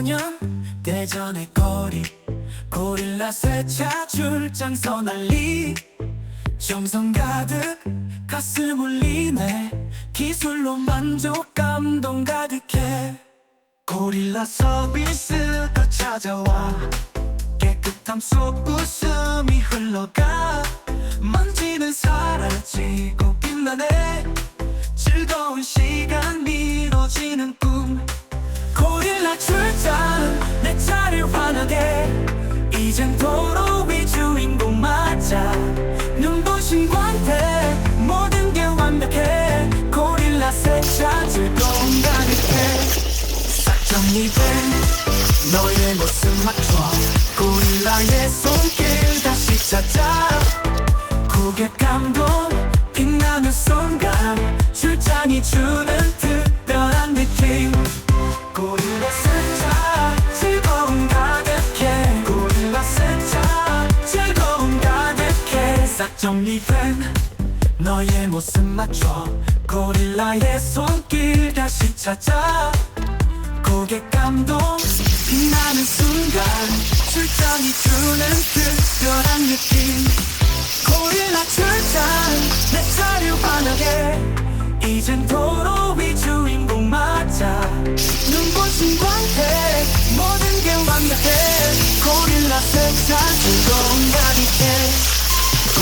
2019년 대전의 거리 고릴라 세차 출장 서날리. 정성 가득 가슴 울리네. 기술로 만족 감동 가득해. 고릴라 서비스가 찾아와. 깨끗함 속 웃음이 흘러가. 먼지는 사라지고 빛나네. 즐거운 시간 이뤄지는 출장 내 차를 환하게. 이젠 도로 위 주인공 맞아. 눈부신 광대 모든 게 완벽해. 고릴라 세차 즐거움 가득해 싹 정리된 너의 모습 맞춰. 고릴라의 손길 다시 찾아. 고객 감동 빛나는 순간 출장이 주는 정리된 너의 모습 맞춰 고릴라의 손길 다시 찾아 고객 감동 빛나는 순간 출장이 주는 특별한 느낌. 고릴라 출장 내 차를 환하게. 이젠 도로 위 주인공 맞아. 눈부신 광택 모든 게 완벽해. 고릴라 세차 즐거움 가득해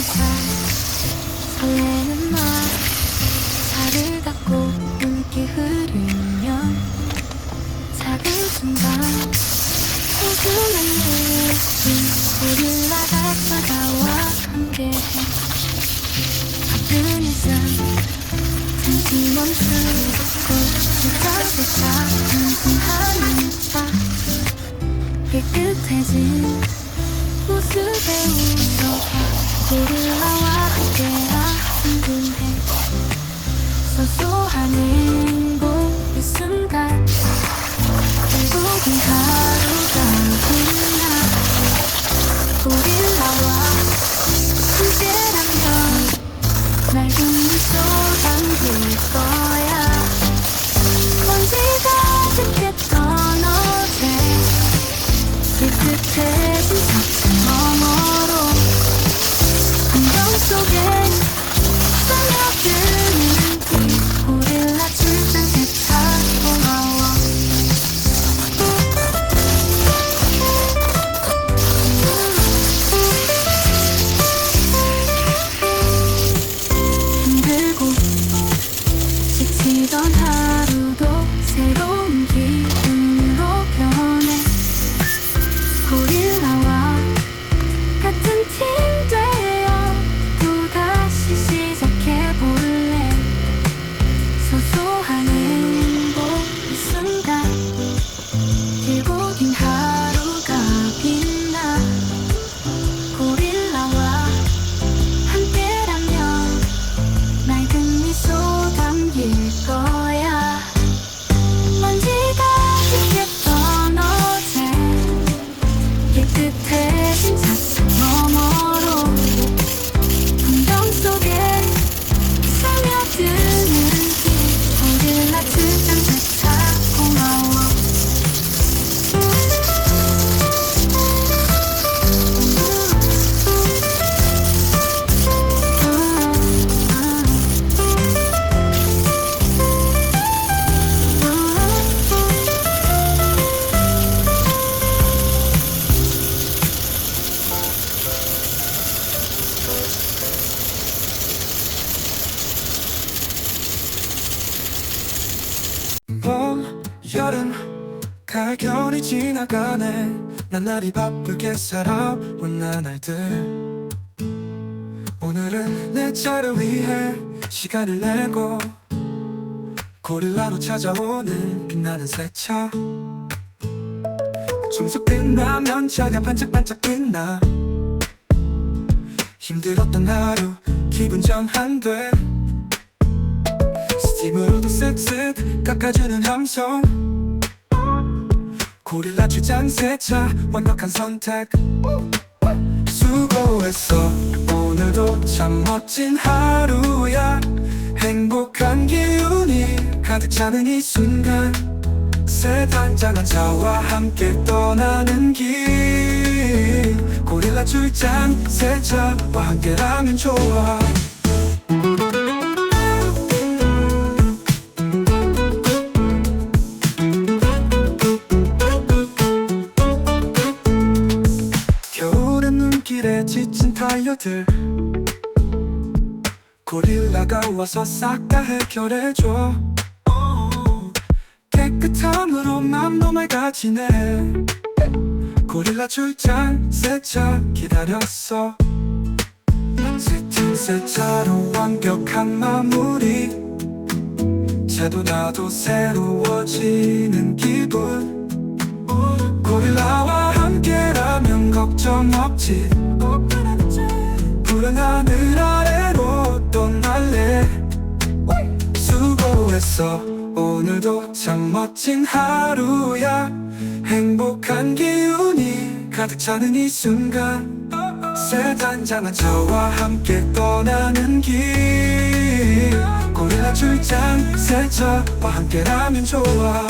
햇살 설레는 날 차를 닫고 눈길 흐르면 작은 순간 소중한 느낌 고릴라가 다가와 함께해. 바쁜 일상 잠시 멈추고 진짜조차 한숨 하는 밤 깨끗해진 가을, 겨울이 지나가네. 나날이 바쁘게 살아온 나날들. 오늘은 내 차를 위해 시간을 내고 고릴라로 찾아오는 빛나는 새차. 중속 끝나면 차가 반짝반짝 빛나. 힘들었던 하루 기분 전환돼 스팀으로도 쓱쓱 깎아주는 함성. 고릴라 주장 세차 완벽한 선택. 수고했어. 오늘도 참 멋진 하루야. 행복한 기운이 가득 차는 이 순간. 새 단장한 차와 함께 떠나는 길. 고릴라 출장 세차와 함께라면 좋아 타이어들 고릴라가 와서 싹 다 해결해줘. 깨끗함으로 맘도 맑아지네 고릴라 출장 세차 기다렸어. 세팅 세차로 완벽한 마무리. 차도 나도 새로워지는 기분. 고릴라와 함께라면 걱정 없지 푸른 하늘 아래로 떠날래? 수고했어. 오늘도 참 멋진 하루야. 행복한 기운이 가득 차는 이 순간. 새 단장한 저와 함께 떠나는 길. 고릴라 출장 세차와 함께라면 좋아